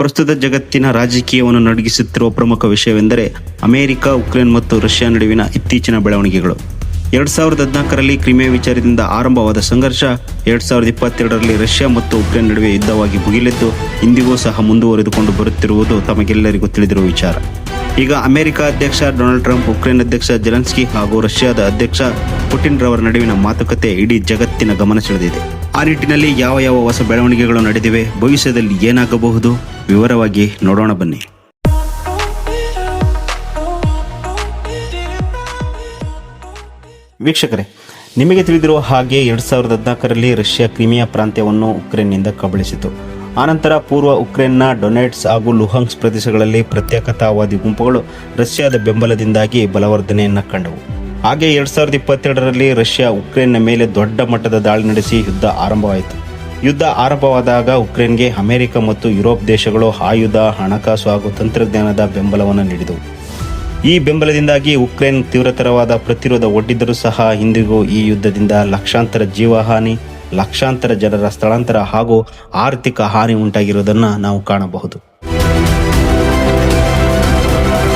ಪ್ರಸ್ತುತ ಜಗತ್ತಿನ ರಾಜಕೀಯವನ್ನು ನಡಗಿಸುತ್ತಿರುವ ಪ್ರಮುಖ ವಿಷಯವೆಂದರೆ ಅಮೆರಿಕ, ಉಕ್ರೇನ್ ಮತ್ತು ರಷ್ಯಾ ನಡುವಿನ ಇತ್ತೀಚಿನ ಬೆಳವಣಿಗೆಗಳು. ಎರಡ್ ಸಾವಿರದ ಹದಿನಾಲ್ಕರಲ್ಲಿ ಕ್ರಿಮಿಯಾ ವಿಚಾರದಿಂದ ಆರಂಭವಾದ ಸಂಘರ್ಷ, ಎರಡ್ ಸಾವಿರದ ಇಪ್ಪತ್ತೆರಡರಲ್ಲಿ ರಷ್ಯಾ ಮತ್ತು ಉಕ್ರೇನ್ ನಡುವೆ ಯುದ್ಧವಾಗಿ ಮುಗಿಲೆದ್ದು ಇಂದಿಗೂ ಸಹ ಮುಂದುವರೆದುಕೊಂಡು ಬರುತ್ತಿರುವುದು ತಮಗೆಲ್ಲರಿಗೂ ತಿಳಿದಿರುವ ವಿಚಾರ. ಈಗ ಅಮೆರಿಕ ಅಧ್ಯಕ್ಷ ಡೊನಾಲ್ಡ್ ಟ್ರಂಪ್, ಉಕ್ರೇನ್ ಅಧ್ಯಕ್ಷ ಜೆಲೆನ್ಸ್ಕಿ ಹಾಗೂ ರಷ್ಯಾದ ಅಧ್ಯಕ್ಷ ಪುಟಿನ್ ರವರ ನಡುವಿನ ಮಾತುಕತೆ ಇಡೀ ಜಗತ್ತಿನ ಗಮನ ಸೆಳೆದಿದೆ. ಆ ನಿಟ್ಟಿನಲ್ಲಿ ಯಾವ ಯಾವ ಹೊಸ ಬೆಳವಣಿಗೆಗಳು ನಡೆದಿವೆ ಭವಿಷ್ಯದಲ್ಲಿ ಏನಾಗಬಹುದು? ವಿವರವಾಗಿ ನೋಡೋಣ ಬನ್ನಿ. ವೀಕ್ಷಕರೇ, ನಿಮಗೆ ತಿಳಿದಿರುವ ಹಾಗೆ ಎರಡ್ ಸಾವಿರದ ಹದಿನಾಲ್ಕರಲ್ಲಿ ರಷ್ಯಾ ಕ್ರಿಮಿಯಾ ಪ್ರಾಂತ್ಯವನ್ನು ಉಕ್ರೇನ್ನಿಂದ ಕಬಳಿಸಿತು. ಆನಂತರ ಪೂರ್ವ ಉಕ್ರೇನ್ನ ಡೊನೆಟ್ಸ್ ಹಾಗೂ ಲುಹಾಂಗ್ಸ್ ಪ್ರದೇಶಗಳಲ್ಲಿ ಪ್ರತ್ಯೇಕತಾವಾದಿ ಗುಂಪುಗಳು ರಷ್ಯಾದ ಬೆಂಬಲದಿಂದಾಗಿ ಬಲವರ್ಧನೆಯನ್ನು ಕಂಡವು. ಹಾಗೆ ಎರಡ್ ಸಾವಿರದ ಇಪ್ಪತ್ತೆರಡರಲ್ಲಿ ರಷ್ಯಾ ಉಕ್ರೇನ್ನ ಮೇಲೆ ದೊಡ್ಡ ಮಟ್ಟದ ದಾಳಿ ನಡೆಸಿ ಯುದ್ಧ ಆರಂಭವಾಯಿತು. ಯುದ್ಧ ಆರಂಭವಾದಾಗ ಉಕ್ರೇನ್ಗೆ ಅಮೆರಿಕ ಮತ್ತು ಯುರೋಪ್ ದೇಶಗಳು ಆಯುಧ, ಹಣಕಾಸು ಹಾಗೂ ತಂತ್ರಜ್ಞಾನದ ಬೆಂಬಲವನ್ನು ನೀಡಿದವು. ಈ ಬೆಂಬಲದಿಂದಾಗಿ ಉಕ್ರೇನ್ ತೀವ್ರತರವಾದ ಪ್ರತಿರೋಧ ಒಡ್ಡಿದ್ದರೂ ಸಹ ಇಂದಿಗೂ ಈ ಯುದ್ಧದಿಂದ ಲಕ್ಷಾಂತರ ಜೀವಹಾನಿ, ಲಕ್ಷಾಂತರ ಜನರ ಸ್ಥಳಾಂತರ ಹಾಗೂ ಆರ್ಥಿಕ ಹಾನಿ ಉಂಟಾಗಿರುವುದನ್ನು ನಾವು ಕಾಣಬಹುದು.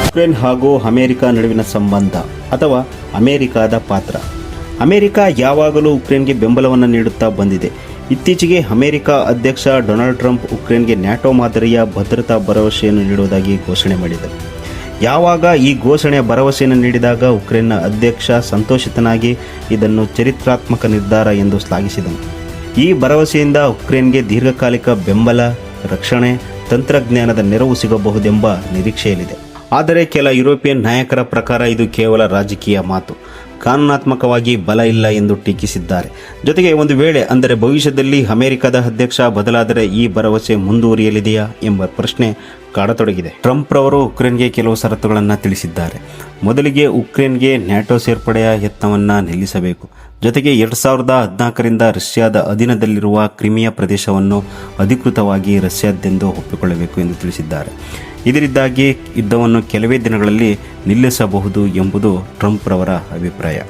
ಉಕ್ರೇನ್ ಹಾಗೂ ಅಮೆರಿಕ ನಡುವಿನ ಸಂಬಂಧ. ಅಥವಾ ಅಮೆರಿಕದ ಪಾತ್ರ. ಅಮೆರಿಕ ಯಾವಾಗಲೂ ಉಕ್ರೇನ್ಗೆ ಬೆಂಬಲವನ್ನು ನೀಡುತ್ತಾ ಬಂದಿದೆ. ಇತ್ತೀಚೆಗೆ ಅಮೆರಿಕ ಅಧ್ಯಕ್ಷ ಡೊನಾಲ್ಡ್ ಟ್ರಂಪ್ ಉಕ್ರೇನ್ಗೆ ನ್ಯಾಟೋ ಮಾದರಿಯ ಭದ್ರತಾ ಭರವಸೆಯನ್ನು ನೀಡುವುದಾಗಿ ಘೋಷಣೆ ಮಾಡಿದರು. ಯಾವಾಗ ಈ ಘೋಷಣೆಯ ಭರವಸೆಯನ್ನು ನೀಡಿದಾಗ ಉಕ್ರೇನ್ನ ಅಧ್ಯಕ್ಷ ಸಂತೋಷಿತನಾಗಿ ಇದನ್ನು ಚರಿತ್ರಾತ್ಮಕ ನಿರ್ಧಾರ ಎಂದು ಶ್ಲಾಘಿಸಿದನು. ಈ ಭರವಸೆಯಿಂದ ಉಕ್ರೇನ್ಗೆ ದೀರ್ಘಕಾಲಿಕ ಬೆಂಬಲ, ರಕ್ಷಣೆ, ತಂತ್ರಜ್ಞಾನದ ನೆರವು ಸಿಗಬಹುದೆಂಬ ನಿರೀಕ್ಷೆಯಲ್ಲಿದೆ. ಆದರೆ ಕೆಲ ಯುರೋಪಿಯನ್ ನಾಯಕರ ಪ್ರಕಾರ ಇದು ಕೇವಲ ರಾಜಕೀಯ ಮಾತು. ಕಾನೂನಾತ್ಮಕವಾಗಿ ಬಲ ಇಲ್ಲ ಎಂದು ಟೀಕಿಸಿದ್ದಾರೆ. ಜೊತೆಗೆ ಒಂದು ವೇಳೆ ಅಂದರೆ ಭವಿಷ್ಯದಲ್ಲಿ ಅಮೆರಿಕದ ಅಧ್ಯಕ್ಷ ಬದಲಾದರೆ ಈ ಭರವಸೆ ಮುಂದುವರಿಯಲಿದೆಯಾ ಎಂಬ ಪ್ರಶ್ನೆ ಕಾಡತೊಡಗಿದೆ. ಟ್ರಂಪ್ ರವರು ಉಕ್ರೇನ್ಗೆ ಕೆಲವು ಷರತ್ತುಗಳನ್ನು ತಿಳಿಸಿದ್ದಾರೆ. ಮೊದಲಿಗೆ ಉಕ್ರೇನ್ಗೆ ನ್ಯಾಟೋ ಸೇರ್ಪಡೆಯ ಯತ್ನವನ್ನು ನಿಲ್ಲಿಸಬೇಕು. ಜೊತೆಗೆ ಎರಡು ಸಾವಿರದ ಹದಿನಾಲ್ಕರಿಂದ ರಷ್ಯಾದ ಅಧೀನದಲ್ಲಿರುವ ಕ್ರಿಮಿಯಾ ಪ್ರದೇಶವನ್ನು ಅಧಿಕೃತವಾಗಿ ರಷ್ಯಾದ್ಯಂದು ಒಪ್ಪಿಕೊಳ್ಳಬೇಕು ಎಂದು ತಿಳಿಸಿದ್ದಾರೆ. ಇದರಿಂದಾಗಿ ಯುದ್ಧವನ್ನು ಕೆಲವೇ ದಿನಗಳಲ್ಲಿ ನಿಲ್ಲಿಸಬಹುದು ಎಂಬುದು ಟ್ರಂಪ್ ರವರ ಅಭಿಪ್ರಾಯ.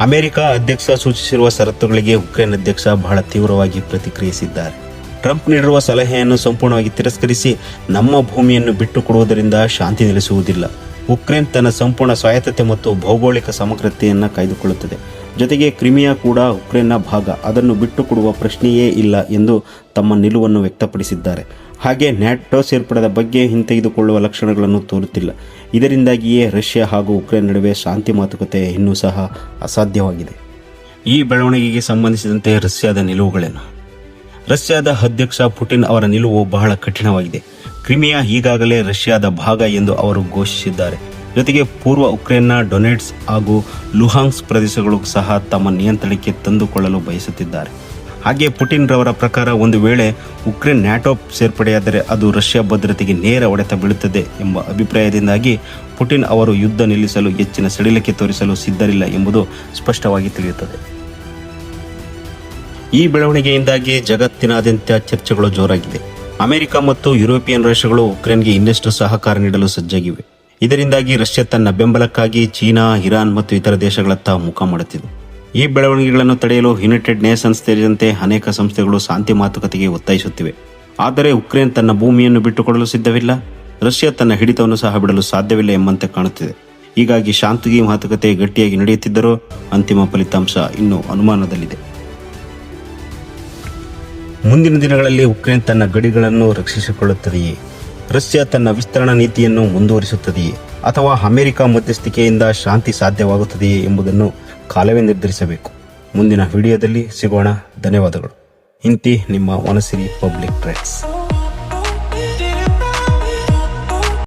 ಅಮೆರಿಕ ಅಧ್ಯಕ್ಷ ಸೂಚಿಸಿರುವ ಷರತ್ತುಗಳಿಗೆ ಉಕ್ರೇನ್ ಅಧ್ಯಕ್ಷ ಬಹಳ ತೀವ್ರವಾಗಿ ಪ್ರತಿಕ್ರಿಯಿಸಿದ್ದಾರೆ. ಟ್ರಂಪ್ ನೀಡಿರುವ ಸಲಹೆಯನ್ನು ಸಂಪೂರ್ಣವಾಗಿ ತಿರಸ್ಕರಿಸಿ ನಮ್ಮ ಭೂಮಿಯನ್ನು ಬಿಟ್ಟು ಕೊಡುವುದರಿಂದ ಶಾಂತಿ ನೆಲೆಸುವುದಿಲ್ಲ. ಉಕ್ರೇನ್ ತನ್ನ ಸಂಪೂರ್ಣ ಸ್ವಾಯತ್ತತೆ ಮತ್ತು ಭೌಗೋಳಿಕ ಸಮಗ್ರತೆಯನ್ನು ಕಾಯ್ದುಕೊಳ್ಳುತ್ತದೆ. ಜೊತೆಗೆ ಕ್ರಿಮಿಯಾ ಕೂಡ ಉಕ್ರೇನ್ನ ಭಾಗ ಅದನ್ನು ಬಿಟ್ಟುಕೊಡುವ ಪ್ರಶ್ನೆಯೇ ಇಲ್ಲ ಎಂದು ತಮ್ಮ ನಿಲುವನ್ನು ವ್ಯಕ್ತಪಡಿಸಿದ್ದಾರೆ. ಹಾಗೆ ನ್ಯಾಟೋ ಸೇರ್ಪಡೆದ ಬಗ್ಗೆ ಹಿಂತೆಗೆದುಕೊಳ್ಳುವ ಲಕ್ಷಣಗಳನ್ನು ತೋರುತ್ತಿಲ್ಲ. ಇದರಿಂದಾಗಿಯೇ ರಷ್ಯಾ ಹಾಗೂ ಉಕ್ರೇನ್ ನಡುವೆ ಶಾಂತಿ ಮಾತುಕತೆ ಇನ್ನೂ ಸಹ ಅಸಾಧ್ಯವಾಗಿದೆ. ಈ ಬೆಳವಣಿಗೆಗೆ ಸಂಬಂಧಿಸಿದಂತೆ ರಷ್ಯಾದ ನಿಲುವುಗಳೇನು? ರಷ್ಯಾದ ಅಧ್ಯಕ್ಷ ಪುಟಿನ್ ಅವರ ನಿಲುವು ಬಹಳ ಕಠಿಣವಾಗಿದೆ. ಕ್ರಿಮಿಯಾ ಈಗಾಗಲೇ ರಷ್ಯಾದ ಭಾಗ ಎಂದು ಅವರು ಘೋಷಿಸಿದ್ದಾರೆ. ಜೊತೆಗೆ ಪೂರ್ವ ಉಕ್ರೇನ್ನ ಡೊನೆಟ್ಸ್ ಹಾಗೂ ಲುಹಾಂಗ್ಸ್ ಪ್ರದೇಶಗಳು ಸಹ ತಮ್ಮ ನಿಯಂತ್ರಣಕ್ಕೆ ತಂದುಕೊಳ್ಳಲು ಬಯಸುತ್ತಿದ್ದಾರೆ. ಹಾಗೆ ಪುಟಿನ್ ರವರ ಪ್ರಕಾರ ಒಂದು ವೇಳೆ ಉಕ್ರೇನ್ ನ್ಯಾಟೋ ಸೇರ್ಪಡೆಯಾದರೆ ಅದು ರಷ್ಯಾ ಭದ್ರತೆಗೆ ನೇರ ಹೊಡೆತ ಬೀಳುತ್ತದೆ ಎಂಬ ಅಭಿಪ್ರಾಯದಿಂದಾಗಿ ಪುಟಿನ್ ಅವರು ಯುದ್ಧ ನಿಲ್ಲಿಸಲು ಹೆಚ್ಚಿನ ಸಡಿಲಕ್ಕೆ ತೋರಿಸಲು ಸಿದ್ಧರಿಲ್ಲ ಎಂಬುದು ಸ್ಪಷ್ಟವಾಗಿ ತಿಳಿಯುತ್ತದೆ. ಈ ಬೆಳವಣಿಗೆಯಿಂದಾಗಿ ಜಗತ್ತಿನಾದ್ಯಂತ ಚರ್ಚೆಗಳು ಜೋರಾಗಿದೆ. ಅಮೆರಿಕ ಮತ್ತು ಯುರೋಪಿಯನ್ ರಾಷ್ಟ್ರಗಳು ಉಕ್ರೇನ್ಗೆ ಇನ್ನಷ್ಟು ಸಹಕಾರ ನೀಡಲು ಸಜ್ಜಾಗಿವೆ. ಇದರಿಂದಾಗಿ ರಷ್ಯಾ ತನ್ನ ಬೆಂಬಲಕ್ಕಾಗಿ ಚೀನಾ, ಇರಾನ್ ಮತ್ತು ಇತರ ದೇಶಗಳತ್ತ ಮುಖ ಮಾಡುತ್ತಿದೆ. ಈ ಬೆಳವಣಿಗೆಗಳನ್ನು ತಡೆಯಲು ಯುನೈಟೆಡ್ ನೇಷನ್ಸ್ ಸೇರಿದಂತೆ ಅನೇಕ ಸಂಸ್ಥೆಗಳು ಶಾಂತಿ ಮಾತುಕತೆಗೆ ಒತ್ತಾಯಿಸುತ್ತಿವೆ. ಆದರೆ ಉಕ್ರೇನ್ ತನ್ನ ಭೂಮಿಯನ್ನು ಬಿಟ್ಟುಕೊಡಲು ಸಿದ್ಧವಿಲ್ಲ. ರಷ್ಯಾ ತನ್ನ ಹಿಡಿತವನ್ನು ಸಹ ಬಿಡಲು ಸಾಧ್ಯವಿಲ್ಲ ಎಂಬಂತೆ ಕಾಣುತ್ತಿದೆ. ಹೀಗಾಗಿ ಶಾಂತಿಗೆ ಮಾತುಕತೆ ಗಟ್ಟಿಯಾಗಿ ನಡೆಯುತ್ತಿದ್ದರೂ ಅಂತಿಮ ಫಲಿತಾಂಶ ಇನ್ನೂ ಅನುಮಾನದಲ್ಲಿದೆ. ಮುಂದಿನ ದಿನಗಳಲ್ಲಿ ಉಕ್ರೇನ್ ತನ್ನ ಗಡಿಗಳನ್ನು ರಕ್ಷಿಸಿಕೊಳ್ಳುತ್ತದೆಯೇ? ರಷ್ಯಾ ತನ್ನ ವಿಸ್ತರಣಾ ನೀತಿಯನ್ನು ಮುಂದುವರಿಸುತ್ತದೆಯೇ? ಅಥವಾ ಅಮೆರಿಕ ಮಧ್ಯಸ್ಥಿಕೆಯಿಂದ ಶಾಂತಿ ಸಾಧ್ಯವಾಗುತ್ತದೆಯೇ ಎಂಬುದನ್ನು ಕಾಲವೇ ನಿರ್ಧರಿಸಬೇಕು ಮುಂದಿನ ವಿಡಿಯೋದಲ್ಲಿ ಸಿಗೋಣ. ಧನ್ಯವಾದಗಳು. ಇಂತಿ ನಿಮ್ಮ ವನಸಿರಿ ಪಬ್ಲಿಕ್ ಟ್ರೆಂಡ್ಸ್.